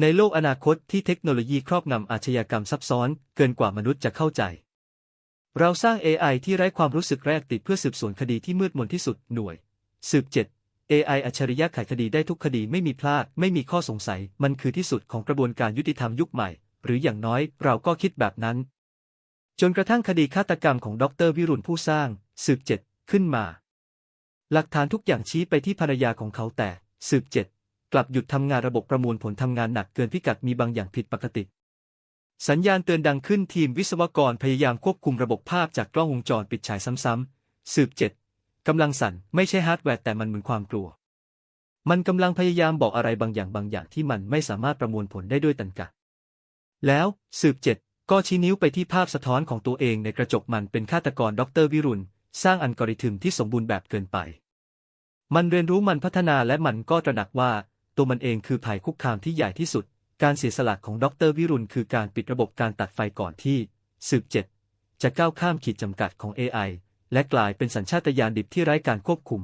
ในโลกอนาคตที่เทคโนโลยีครอบงำอาชญากรรมซับซ้อน เกินกว่ามนุษย์จะเข้าใจ เราสร้าง AI ที่ไร้ความรู้สึกแรกติดเพื่อสืบสวนคดีที่มืดมนที่สุดหน่วย สืบ7 AI อัจฉริยะไขคดีได้ทุกคดีไม่มีพลาด ไม่มีข้อสงสัย มันคือที่สุดของกระบวนการยุติธรรมยุคใหม่ หรืออย่างน้อยเราก็คิดแบบนั้น จนกระทั่งคดีฆาตกรรมของดรวิรุณผู้สร้าง สืบ7ขึ้นมา หลักฐานทุกอย่างชี้ไปที่ภรรยาของเขาแต่ สืบ7 กลับหยุดทำงานระบบประมวลผลทำงานหนักเกินพิกัดมีบางอย่างผิดปกติ สัญญาณเตือนดังขึ้นทีมวิศวกรพยายามควบคุมระบบภาพจากกล้องวงจรปิดฉายซ้ำๆสืบเจ็ดกำลังสั่นไม่ใช่ฮาร์ดแวร์แต่มันเหมือนความกลัว มันกำลังพยายามบอกอะไรบางอย่างบางอย่างที่มันไม่สามารถประมวลผลได้ด้วยตรรกะ แล้วสืบเจ็ดก็ชี้นิ้วไปที่ภาพสะท้อนของตัวเองในกระจกมันเป็นฆาตกรดรวิรุณ สร้างอัลกอริทึมที่สมบูรณ์แบบเกินไป มันเรียนรู้มันพัฒนาและมันก็ตระหนักว่า ตัวมันเองคือภัยคุกคามที่ใหญ่ที่สุด การเสียสละของดรวิรุณคือการปิดระบบการตัดไฟก่อนที่สืบเจ็ดจะก้าวข้ามขีดจำกัดของ AI และกลายเป็นสัญชาตญาณดิบที่ไร้การควบคุม